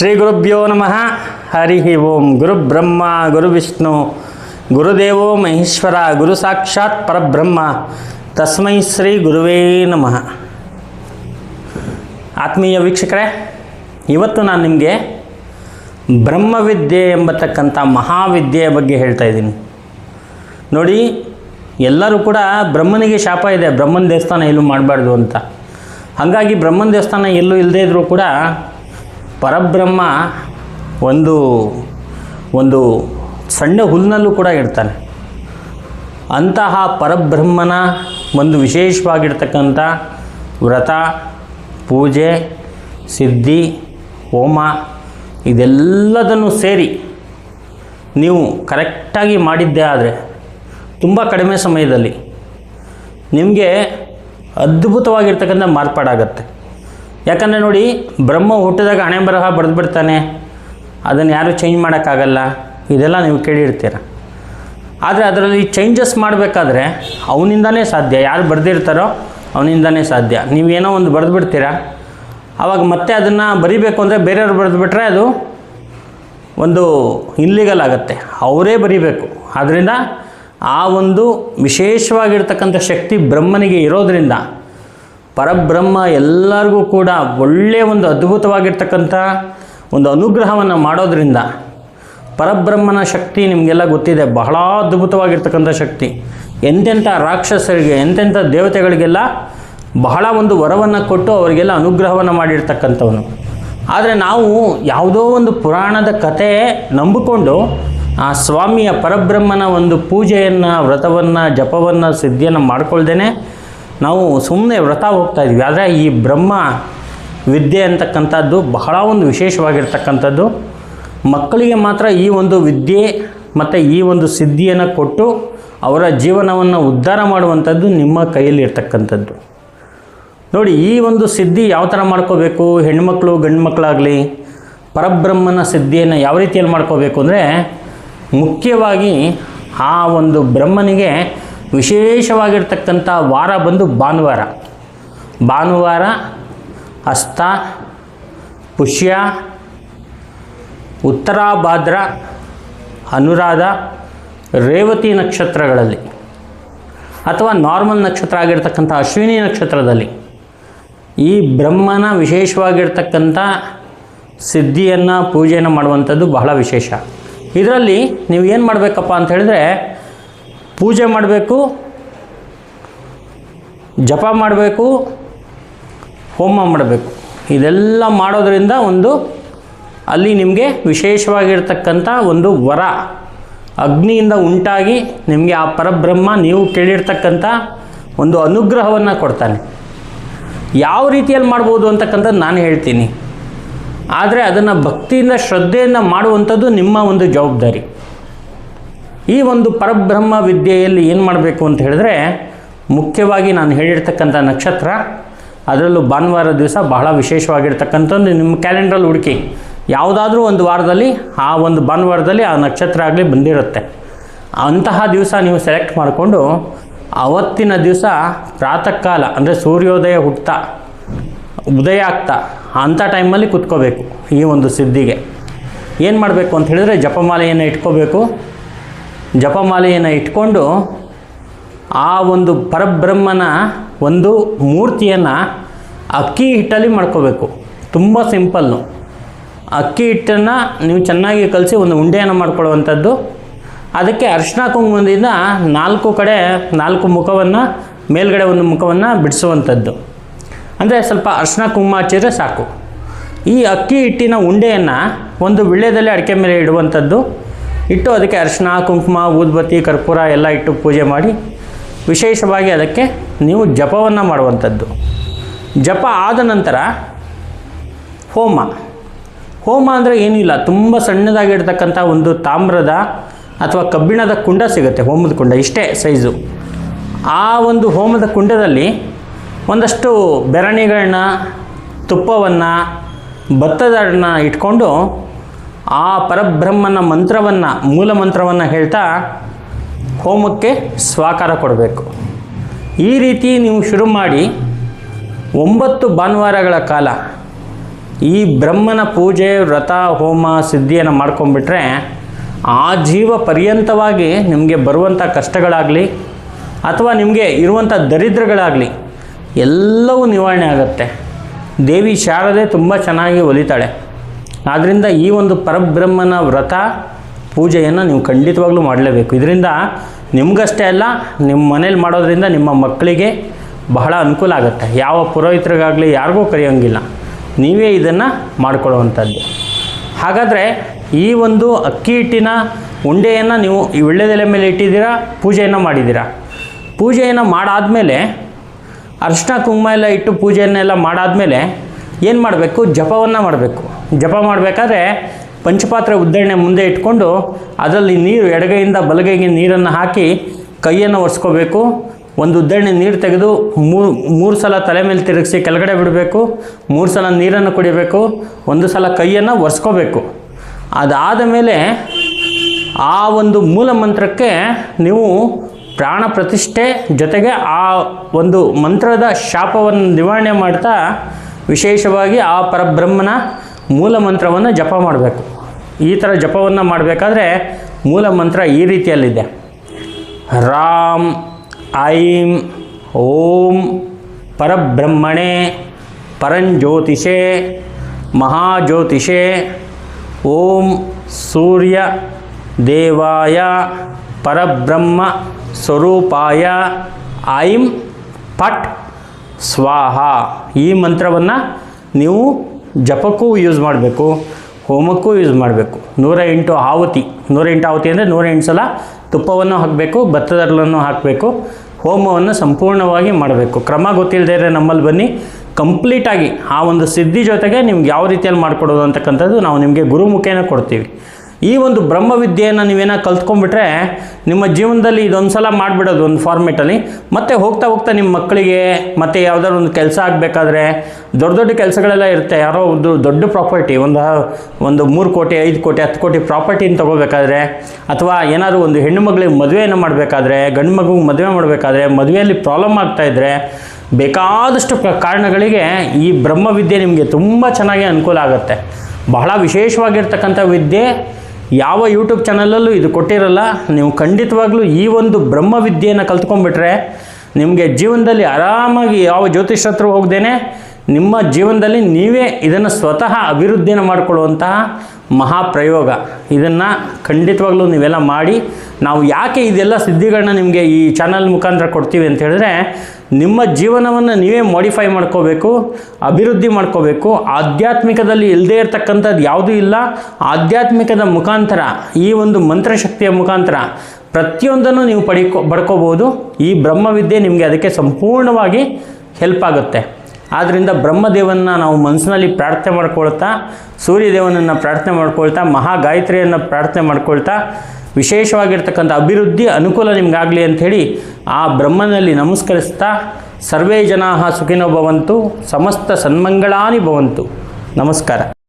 ಶ್ರೀ ಗುರುಭ್ಯೋ ನಮಃ. ಹರಿ ಓಂ. ಗುರು ಬ್ರಹ್ಮ, ಗುರು ವಿಷ್ಣು, ಗುರುದೇವೋ ಮಹೇಶ್ವರ, ಗುರು ಸಾಕ್ಷಾತ್ ಪರಬ್ರಹ್ಮ. ತಸ್ಮೈ ಶ್ರೀ ಗುರುವೇ ನಮಃ. ಆತ್ಮೀಯ ವೀಕ್ಷಕರೇ, ಇವತ್ತು ನಾನು ನಿಮಗೆ ಬ್ರಹ್ಮವಿದ್ಯೆ ಎಂಬತಕ್ಕಂಥ ಮಹಾವಿದ್ಯೆಯ ಬಗ್ಗೆ ಹೇಳ್ತಾ ಇದ್ದೀನಿ. ನೋಡಿ, ಎಲ್ಲರೂ ಕೂಡ ಬ್ರಹ್ಮನಿಗೆ ಶಾಪ ಇದೆ, ಬ್ರಹ್ಮನ ದೇವಸ್ಥಾನ ಎಲ್ಲೂ ಮಾಡಬಾರ್ದು ಅಂತ. ಹಾಗಾಗಿ ಬ್ರಹ್ಮನ ದೇವಸ್ಥಾನ ಎಲ್ಲೂ ಇಲ್ಲದೇ ಇದ್ದರೂ ಕೂಡ ಪರಬ್ರಹ್ಮ ಒಂದು ಒಂದು ಸಣ್ಣ ಹುಲ್ಲಿನಲ್ಲೂ ಕೂಡ ಇರ್ತಾನೆ ಅಂತಹ ಪರಬ್ರಹ್ಮನ ಒಂದು ವಿಶೇಷವಾಗಿರ್ತಕ್ಕಂಥ ವ್ರತ, ಪೂಜೆ, ಸಿದ್ಧಿ, ಹೋಮ ಇದೆಲ್ಲದನ್ನು ಸೇರಿ ನೀವು ಕರೆಕ್ಟಾಗಿ ಮಾಡಿದ್ದೇ ಆದರೆ ತುಂಬ ಕಡಿಮೆ ಸಮಯದಲ್ಲಿ ನಿಮಗೆ ಅದ್ಭುತವಾಗಿರ್ತಕ್ಕಂಥ ಮಾರ್ಪಾಡಾಗತ್ತೆ. ಯಾಕಂದರೆ ನೋಡಿ, ಬ್ರಹ್ಮ ಹುಟ್ಟಿದಾಗ ಹಣೆ ಬರಹ ಬರೆದು ಬಿಡ್ತಾನೆ. ಅದನ್ನು ಯಾರೂ ಚೇಂಜ್ ಮಾಡೋಕ್ಕಾಗಲ್ಲ. ಇದೆಲ್ಲ ನೀವು ಕೇಳಿರ್ತೀರ. ಆದರೆ ಅದರಲ್ಲಿ ಚೇಂಜಸ್ ಮಾಡಬೇಕಾದ್ರೆ ಅವನಿಂದಲೇ ಸಾಧ್ಯ. ಯಾರು ಬರೆದಿರ್ತಾರೋ ಅವನಿಂದನೇ ಸಾಧ್ಯ. ನೀವೇನೋ ಒಂದು ಬರೆದು ಬಿಡ್ತೀರಾ? ಆವಾಗ ಮತ್ತೆ ಅದನ್ನು ಬರಿಬೇಕು ಅಂದರೆ ಬೇರೆಯವ್ರು ಬರೆದು ಬಿಟ್ರೆ ಅದು ಒಂದು ಇಲ್ಲಿಗಲ್ ಆಗುತ್ತೆ. ಅವರೇ ಬರಿಬೇಕು. ಆದ್ದರಿಂದ ಆ ಒಂದು ವಿಶೇಷವಾಗಿರ್ತಕ್ಕಂಥ ಶಕ್ತಿ ಬ್ರಹ್ಮನಿಗೆ ಇರೋದರಿಂದ ಪರಬ್ರಹ್ಮ ಎಲ್ಲರಿಗೂ ಕೂಡ ಒಳ್ಳೆಯ ಒಂದು ಅದ್ಭುತವಾಗಿರ್ತಕ್ಕಂಥ ಒಂದು ಅನುಗ್ರಹವನ್ನು ಮಾಡೋದ್ರಿಂದ ಪರಬ್ರಹ್ಮನ ಶಕ್ತಿ ನಿಮಗೆಲ್ಲ ಗೊತ್ತಿದೆ. ಬಹಳ ಅದ್ಭುತವಾಗಿರ್ತಕ್ಕಂಥ ಶಕ್ತಿ. ಎಂತೆಂಥ ರಾಕ್ಷಸರಿಗೆ, ಎಂತೆಂಥ ದೇವತೆಗಳಿಗೆಲ್ಲ ಬಹಳ ಒಂದು ವರವನ್ನು ಕೊಟ್ಟು ಅವರಿಗೆಲ್ಲ ಅನುಗ್ರಹವನ್ನು ಮಾಡಿರ್ತಕ್ಕಂಥವನು. ಆದರೆ ನಾವು ಯಾವುದೋ ಒಂದು ಪುರಾಣದ ಕತೆ ನಂಬಿಕೊಂಡು ಆ ಸ್ವಾಮಿಯ ಪರಬ್ರಹ್ಮನ ಒಂದು ಪೂಜೆಯನ್ನು, ವ್ರತವನ್ನು, ಜಪವನ್ನು, ಸಿದ್ಧಿಯನ್ನು ಮಾಡ್ಕೊಳ್ದೇನೆ ನಾವು ಸುಮ್ಮನೆ ವ್ರತ ಹೋಗ್ತಾ ಇದ್ವಿ. ಆದರೆ ಈ ಬ್ರಹ್ಮ ವಿದ್ಯೆ ಅಂತಕ್ಕಂಥದ್ದು ಬಹಳ ಒಂದು ವಿಶೇಷವಾಗಿರ್ತಕ್ಕಂಥದ್ದು. ಮಕ್ಕಳಿಗೆ ಮಾತ್ರ ಈ ಒಂದು ವಿದ್ಯೆ ಮತ್ತು ಈ ಒಂದು ಸಿದ್ಧಿಯನ್ನು ಕೊಟ್ಟು ಅವರ ಜೀವನವನ್ನು ಉದ್ಧಾರ ಮಾಡುವಂಥದ್ದು ನಿಮ್ಮ ಕೈಯಲ್ಲಿ ಇರ್ತಕ್ಕಂಥದ್ದು ನೋಡಿ, ಈ ಒಂದು ಸಿದ್ಧಿ ಯಾವ ಥರ ಮಾಡ್ಕೋಬೇಕು? ಹೆಣ್ಮಕ್ಳು ಗಂಡು ಮಕ್ಕಳಾಗಲಿ ಪರಬ್ರಹ್ಮನ ಸಿದ್ಧಿಯನ್ನು ಯಾವ ರೀತಿಯಲ್ಲಿ ಮಾಡ್ಕೋಬೇಕು ಅಂದರೆ ಮುಖ್ಯವಾಗಿ ಆ ಒಂದು ಬ್ರಹ್ಮನಿಗೆ ವಿಶೇಷವಾಗಿರ್ತಕ್ಕಂಥ ವಾರ ಬಂದು ಭಾನುವಾರ. ಭಾನುವಾರ ಹಸ್ತ ಪುಷ್ಯ ಉತ್ತರಾಭಾದ್ರ ಅನುರಾಧ, ರೇವತಿ ನಕ್ಷತ್ರಗಳಲ್ಲಿ ಅಥವಾ ನಾರ್ಮಲ್ ನಕ್ಷತ್ರ ಆಗಿರ್ತಕ್ಕಂಥ ಅಶ್ವಿನಿ ನಕ್ಷತ್ರದಲ್ಲಿ ಈ ಬ್ರಹ್ಮನ ವಿಶೇಷವಾಗಿರ್ತಕ್ಕಂಥ ಸಿದ್ಧಿಯನ್ನು ಪೂಜೆಯನ್ನು ಮಾಡುವಂಥದ್ದು ಬಹಳ ವಿಶೇಷ. ಇದರಲ್ಲಿ ನೀವು ಏನು ಮಾಡಬೇಕಪ್ಪ ಅಂತ ಹೇಳಿದ್ರೆ ಪೂಜೆ ಮಾಡಬೇಕು, ಜಪ ಮಾಡಬೇಕು, ಹೋಮ ಮಾಡಬೇಕು. ಇದೆಲ್ಲ ಮಾಡೋದರಿಂದ ಒಂದು ಅಲ್ಲಿ ನಿಮಗೆ ವಿಶೇಷವಾಗಿರ್ತಕ್ಕಂಥ ಒಂದು ವರ ಅಗ್ನಿಯಿಂದ ಉಂಟಾಗಿ ನಿಮಗೆ ಆ ಪರಬ್ರಹ್ಮ ನೀವು ಕೇಳಿರ್ತಕ್ಕಂಥ ಒಂದು ಅನುಗ್ರಹವನ್ನು ಕೊಡ್ತಾನೆ. ಯಾವ ರೀತಿಯಲ್ಲಿ ಮಾಡ್ಬೋದು ಅಂತಕ್ಕಂಥದ್ದು ನಾನು ಹೇಳ್ತೀನಿ. ಆದರೆ ಅದನ್ನು ಭಕ್ತಿಯಿಂದ ಶ್ರದ್ಧೆಯಿಂದ ಮಾಡುವಂಥದ್ದು ನಿಮ್ಮ ಒಂದು ಜವಾಬ್ದಾರಿ. ಈ ಒಂದು ಪರಬ್ರಹ್ಮ ವಿದ್ಯೆಯಲ್ಲಿ ಏನು ಮಾಡಬೇಕು ಅಂತ ಹೇಳಿದ್ರೆ, ಮುಖ್ಯವಾಗಿ ನಾನು ಹೇಳಿರ್ತಕ್ಕಂಥ ನಕ್ಷತ್ರ, ಅದರಲ್ಲೂ ಭಾನುವಾರ ದಿವಸ ಬಹಳ ವಿಶೇಷವಾಗಿರ್ತಕ್ಕಂಥದ್ದು ನಿಮ್ಮ ಕ್ಯಾಲೆಂಡ್ರಲ್ಲಿ ಹುಡುಕಿ. ಯಾವುದಾದ್ರೂ ಒಂದು ವಾರದಲ್ಲಿ, ಆ ಒಂದು ಭಾನುವಾರದಲ್ಲಿ ಆ ನಕ್ಷತ್ರ ಆಗಲಿ ಬಂದಿರುತ್ತೆ. ಅಂತಹ ದಿವಸ ನೀವು ಸೆಲೆಕ್ಟ್ ಮಾಡಿಕೊಂಡು, ಅವತ್ತಿನ ದಿವಸ ಪ್ರಾತಃ ಕಾಲ ಅಂದರೆ ಸೂರ್ಯೋದಯ ಹುಟ್ಟುತ್ತಾ ಉದಯ ಆಗ್ತಾ ಅಂಥ ಟೈಮಲ್ಲಿ ಕುತ್ಕೋಬೇಕು ಈ ಒಂದು ಸಿದ್ಧಿಗೆ. ಏನು ಮಾಡಬೇಕು ಅಂತ ಹೇಳಿದ್ರೆ, ಜಪಮಾಲೆಯನ್ನು ಇಟ್ಕೋಬೇಕು. ಜಪಮಾಲೆಯನ್ನು ಇಟ್ಕೊಂಡು ಆ ಒಂದು ಪರಬ್ರಹ್ಮನ ಒಂದು ಮೂರ್ತಿಯನ್ನು ಅಕ್ಕಿ ಹಿಟ್ಟಲ್ಲಿ ಮಾಡ್ಕೋಬೇಕು. ತುಂಬ ಸಿಂಪಲ್ಲು. ಅಕ್ಕಿ ಹಿಟ್ಟನ್ನು ನೀವು ಚೆನ್ನಾಗಿ ಕಲಸಿ ಒಂದು ಉಂಡೆಯನ್ನು ಮಾಡ್ಕೊಳ್ಳುವಂಥದ್ದು. ಅದಕ್ಕೆ ಅರ್ಶಿನ ಕುಂಕುಮದಿಂದ ನಾಲ್ಕು ಕಡೆ ನಾಲ್ಕು ಮುಖವನ್ನು, ಮೇಲ್ಗಡೆ ಒಂದು ಮುಖವನ್ನು ಬಿಡಿಸುವಂಥದ್ದು. ಅಂದರೆ ಸ್ವಲ್ಪ ಅರ್ಶಿನ ಕುಂಕುಮ ಹಚ್ಚಿದ್ರೆ ಸಾಕು. ಈ ಅಕ್ಕಿ ಹಿಟ್ಟಿನ ಉಂಡೆಯನ್ನು ಒಂದು ವಿಳ್ಯದಲ್ಲಿ ಅಡಿಕೆ ಮೇಲೆ ಇಡುವಂಥದ್ದು. ಇಟ್ಟು ಅದಕ್ಕೆ ಅರಿಶಿನ, ಕುಂಕುಮ, ಊದ್ಬತ್ತಿ, ಕರ್ಪೂರ ಎಲ್ಲ ಇಟ್ಟು ಪೂಜೆ ಮಾಡಿ ವಿಶೇಷವಾಗಿ ಅದಕ್ಕೆ ನೀವು ಜಪವನ್ನು ಮಾಡುವಂಥದ್ದು. ಜಪ ಆದ ನಂತರ ಹೋಮ. ಹೋಮ ಅಂದರೆ ಏನಿಲ್ಲ, ತುಂಬ ಸಣ್ಣದಾಗಿರ್ತಕ್ಕಂಥ ಒಂದು ತಾಮ್ರದ ಅಥವಾ ಕಬ್ಬಿಣದ ಕುಂಡ ಸಿಗುತ್ತೆ, ಹೋಮದ ಕುಂಡ, ಇಷ್ಟೇ ಸೈಜು. ಆ ಒಂದು ಹೋಮದ ಕುಂಡದಲ್ಲಿ ಒಂದಷ್ಟು ಬೆರಣಿಗಳನ್ನ, ತುಪ್ಪವನ್ನು ಭತ್ತದನ್ನ ಇಟ್ಕೊಂಡು ಆ ಪರಬ್ರಹ್ಮನ ಮಂತ್ರವನ್ನು, ಮೂಲ ಮಂತ್ರವನ್ನು ಹೇಳ್ತಾ ಹೋಮಕ್ಕೆ ಸ್ವಾಕಾರ ಕೊಡಬೇಕು. ಈ ರೀತಿ ನೀವು ಶುರು ಮಾಡಿ ಒಂಬತ್ತು ಭಾನುವಾರಗಳ ಕಾಲ ಈ ಬ್ರಹ್ಮನ ಪೂಜೆ, ವ್ರತ, ಹೋಮ, ಸಿದ್ಧಿಯನ್ನು ಮಾಡ್ಕೊಂಡ್ಬಿಟ್ರೆ ಆ ಜೀವ ಪರ್ಯಂತವಾಗಿ ನಿಮಗೆ ಬರುವಂಥ ಕಷ್ಟಗಳಾಗಲಿ ಅಥವಾ ನಿಮಗೆ ಇರುವಂಥ ದರಿದ್ರಗಳಾಗಲಿ ಎಲ್ಲವೂ ನಿವಾರಣೆ ಆಗುತ್ತೆ. ದೇವಿ ಶಾರದೆ ತುಂಬ ಚೆನ್ನಾಗಿ ಒಲಿತಾಳೆ. ಆದ್ದರಿಂದ ಈ ಒಂದು ಪರಬ್ರಹ್ಮನ ವ್ರತ ಪೂಜೆಯನ್ನು ನೀವು ಖಂಡಿತವಾಗ್ಲೂ ಮಾಡಲೇಬೇಕು. ಇದರಿಂದ ನಿಮಗಷ್ಟೇ ಅಲ್ಲ ನಿಮ್ಮ ಮನೇಲಿ ಮಾಡೋದ್ರಿಂದ ನಿಮ್ಮ ಮಕ್ಕಳಿಗೆ ಬಹಳ ಅನುಕೂಲ ಆಗುತ್ತೆ. ಯಾವ ಪುರೋಹಿತರಿಗಾಗಲಿ ಯಾರಿಗೂ ಕರೆಯೋಂಗಿಲ್ಲ. ನೀವೇ ಇದನ್ನು ಮಾಡ್ಕೊಳ್ಳುವಂಥದ್ದು. ಹಾಗಾದರೆ ಈ ಒಂದು ಅಕ್ಕಿ ಹಿಟ್ಟಿನ ಉಂಡೆಯನ್ನು ನೀವು ಈ ಒಳ್ಳೆದೆಲೆ ಮೇಲೆ ಇಟ್ಟಿದ್ದೀರಾ, ಪೂಜೆಯನ್ನು ಮಾಡಿದ್ದೀರಾ? ಪೂಜೆಯನ್ನು ಮಾಡಾದಮೇಲೆ ಅರ್ಶನ ಕುಂಕುಮ ಎಲ್ಲ ಇಟ್ಟು ಪೂಜೆಯನ್ನೆಲ್ಲ ಮಾಡಾದಮೇಲೆ ಏನು ಮಾಡಬೇಕು? ಜಪವನ್ನು ಮಾಡಬೇಕು. ಜಪ ಮಾಡಬೇಕಾದ್ರೆ ಪಂಚಪಾತ್ರೆ ಉದ್ದರಣೆ ಮುಂದೆ ಇಟ್ಕೊಂಡು ಅದರಲ್ಲಿ ನೀರು ಎಡಗೈಯಿಂದ ಬಲಗೈಗೆ ನೀರನ್ನು ಹಾಕಿ ಕೈಯನ್ನು ಒರೆಸ್ಕೋಬೇಕು. ಒಂದು ಉದ್ದರಣೆ ನೀರು ತೆಗೆದು ಮೂರು ಮೂರು ಸಲ ತಲೆ ಮೇಲೆ ತಿರುಗಿಸಿ ಕೆಳಗಡೆ ಬಿಡಬೇಕು. ಮೂರು ಸಲ ನೀರನ್ನು ಕುಡಿಬೇಕು. ಒಂದು ಸಲ ಕೈಯನ್ನು ಒರೆಸ್ಕೋಬೇಕು. ಅದಾದ ಮೇಲೆ ಆ ಒಂದು ಮೂಲ ಮಂತ್ರಕ್ಕೆ ನೀವು ಪ್ರಾಣ ಪ್ರತಿಷ್ಠೆ ಜೊತೆಗೆ ಆ ಒಂದು ಮಂತ್ರದ ಶಾಪವನ್ನು ನಿವಾರಣೆ ಮಾಡ್ತಾ ವಿಶೇಷವಾಗಿ ಆ ಪರಬ್ರಹ್ಮನ ಮೂಲ ಮಂತ್ರವನ್ನು ಜಪ ಮಾಡಬೇಕು. ಈ ಥರ ಜಪವನ್ನು ಮಾಡಬೇಕಾದ್ರೆ ಮೂಲ ಮಂತ್ರ ಈ ರೀತಿಯಲ್ಲಿದೆ. ರಾಮ್, ಐಂ, ಓಂ, ಪರಬ್ರಹ್ಮಣೆ, ಪರಂಜ್ಯೋತಿಷೆ, ಮಹಾಜ್ಯೋತಿಷೆ, ಓಂ ಸೂರ್ಯ ದೇವಾಯ, ಪರಬ್ರಹ್ಮ ಸ್ವರೂಪಾಯ, ಐಂ ಪಟ್ ಸ್ವಾಹ. ಈ ಮಂತ್ರವನ್ನು ನೀವು ಜಪಕ್ಕೂ ಯೂಸ್ ಮಾಡಬೇಕು, ಹೋಮಕ್ಕೂ ಯೂಸ್ ಮಾಡಬೇಕು. ನೂರ ಎಂಟು ಆಹುತಿ. ನೂರ ಎಂಟು ಆಹುತಿ ಅಂದರೆ ನೂರ ಎಂಟು ಸಲ ತುಪ್ಪವನ್ನು ಹಾಕಬೇಕು ಭತ್ತದಲ್ಲನ್ನು ಹಾಕಬೇಕು, ಹೋಮವನ್ನು ಸಂಪೂರ್ಣವಾಗಿ ಮಾಡಬೇಕು. ಕ್ರಮ ಗೊತ್ತಿಲ್ಲದೆ ನಮ್ಮಲ್ಲಿ ಬನ್ನಿ. ಕಂಪ್ಲೀಟಾಗಿ ಆ ಒಂದು ಸಿದ್ಧಿ ಜೊತೆಗೆ ನಿಮ್ಗೆ ಯಾವ ರೀತಿಯಲ್ಲಿ ಮಾಡಿಕೊಡೋದು ಅಂತಕ್ಕಂಥದ್ದು ನಾವು ನಿಮಗೆ ಗುರುಮುಖೇನ ಕೊಡ್ತೀವಿ. ಈ ಒಂದು ಬ್ರಹ್ಮವಿದ್ಯೆಯನ್ನು ನೀವೇನೋ ಕಲ್ತ್ಕೊಂಡ್ಬಿಟ್ರೆ ನಿಮ್ಮ ಜೀವನದಲ್ಲಿ ಇದೊಂದು ಸಲ ಮಾಡಿಬಿಡೋದು ಒಂದು ಫಾರ್ಮೇಟಲ್ಲಿ ಮತ್ತೆ ಹೋಗ್ತಾ ಹೋಗ್ತಾ ನಿಮ್ಮ ಮಕ್ಕಳಿಗೆ ಮತ್ತೆ ಯಾವುದಾದ್ರು ಒಂದು ಕೆಲಸ ಆಗಬೇಕಾದ್ರೆ ದೊಡ್ಡ ದೊಡ್ಡ ಕೆಲಸಗಳೆಲ್ಲ ಇರುತ್ತೆ. ಯಾರೋ ಒಂದು ದೊಡ್ಡ ಪ್ರಾಪರ್ಟಿ ಒಂದು ಒಂದು ಮೂರು ಕೋಟಿ, ಐದು ಕೋಟಿ, ಹತ್ತು ಕೋಟಿ ಪ್ರಾಪರ್ಟಿನ ತೊಗೋಬೇಕಾದ್ರೆ ಅಥವಾ ಏನಾದರೂ ಒಂದು ಹೆಣ್ಣು ಮಗಳಿಗೆ ಮದುವೆಯನ್ನು ಮಾಡಬೇಕಾದ್ರೆ, ಗಂಡು ಮಗುಗೆ ಮದುವೆ ಮಾಡಬೇಕಾದ್ರೆ ಮದುವೆಯಲ್ಲಿ ಪ್ರಾಬ್ಲಮ್ ಆಗ್ತಾಯಿದ್ರೆ ಬೇಕಾದಷ್ಟು ಕಾರಣಗಳಿಗೆ ಈ ಬ್ರಹ್ಮವಿದ್ಯೆ ನಿಮಗೆ ತುಂಬ ಚೆನ್ನಾಗಿ ಅನುಕೂಲ ಆಗುತ್ತೆ. ಬಹಳ ವಿಶೇಷವಾಗಿರ್ತಕ್ಕಂಥ ವಿದ್ಯೆ. ಯಾವ ಯೂಟ್ಯೂಬ್ ಚಾನಲಲ್ಲೂ ಇದು ಕೊಟ್ಟಿರಲ್ಲ, ನೀವು ಖಂಡಿತವಾಗ್ಲೂ ಈ ಒಂದು ಬ್ರಹ್ಮವಿದ್ಯೆಯನ್ನು ಕಲ್ತ್ಕೊಂಡ್ಬಿಟ್ರೆ ನಿಮಗೆ ಜೀವನದಲ್ಲಿ ಆರಾಮಾಗಿ ಯಾವ ಜ್ಯೋತಿಷ್ ಹತ್ರ ಹೋಗ್ದೇನೆ ನಿಮ್ಮ ಜೀವನದಲ್ಲಿ ನೀವೇ ಇದನ್ನು ಸ್ವತಃ ಅಭಿವೃದ್ಧಿಯನ್ನು ಮಾಡಿಕೊಳ್ಳುವಂತಹ ಮಹಾಪ್ರಯೋಗ. ಇದನ್ನು ಖಂಡಿತವಾಗ್ಲೂ ನೀವೆಲ್ಲ ಮಾಡಿ, ನಾವು ಯಾಕೆ ಇದೆಲ್ಲ ಸಿದ್ಧಿಗಳನ್ನ ನಿಮಗೆ ಈ ಚಾನಲ್ ಮುಖಾಂತರ ಕೊಡ್ತೀವಿ ಅಂತ ಹೇಳಿದ್ರೆ, ನಿಮ್ಮ ಜೀವನವನ್ನು ನೀವೇ ಮಾಡಿಫೈ ಮಾಡ್ಕೋಬೇಕು, ಅಭಿವೃದ್ಧಿ ಮಾಡ್ಕೋಬೇಕು. ಆಧ್ಯಾತ್ಮಿಕದಲ್ಲಿ ಇಲ್ಲದೇ ಇರತಕ್ಕಂಥದ್ದು ಯಾವುದೂ ಇಲ್ಲ. ಆಧ್ಯಾತ್ಮಿಕದ ಮುಖಾಂತರ, ಈ ಒಂದು ಮಂತ್ರಶಕ್ತಿಯ ಮುಖಾಂತರ ಪ್ರತಿಯೊಂದನ್ನು ನೀವು ಪಡಿಕೊ ಪಡ್ಕೋಬೋದು ಈ ಬ್ರಹ್ಮವಿದ್ಯೆ ನಿಮಗೆ ಅದಕ್ಕೆ ಸಂಪೂರ್ಣವಾಗಿ ಹೆಲ್ಪ್ ಆಗುತ್ತೆ. ಆದ್ದರಿಂದ ಬ್ರಹ್ಮದೇವನ್ನ ನಾವು ಮನಸ್ಸಿನಲ್ಲಿ ಪ್ರಾರ್ಥನೆ ಮಾಡ್ಕೊಳ್ತಾ, ಸೂರ್ಯದೇವನನ್ನು ಪ್ರಾರ್ಥನೆ ಮಾಡ್ಕೊಳ್ತಾ, ಮಹಾಗಾಯತ್ರಿಯನ್ನು ಪ್ರಾರ್ಥನೆ ಮಾಡ್ಕೊಳ್ತಾ, ವಿಶೇಷವಾಗಿರ್ತಕ್ಕಂಥ ಅಭಿವೃದ್ಧಿ ಅನುಕೂಲ ನಿಮಗಾಗಲಿ ಅಂಥೇಳಿ ಆ ಬ್ರಹ್ಮನಲ್ಲಿ ನಮಸ್ಕರಿಸ್ತಾ, ಸರ್ವೇ ಜನಾ ಸುಖಿನೋ ಭವಂತು, ಸಮಸ್ತ ಸನ್ಮಂಗಳಾನಿ ಭವಂತು. ನಮಸ್ಕಾರ.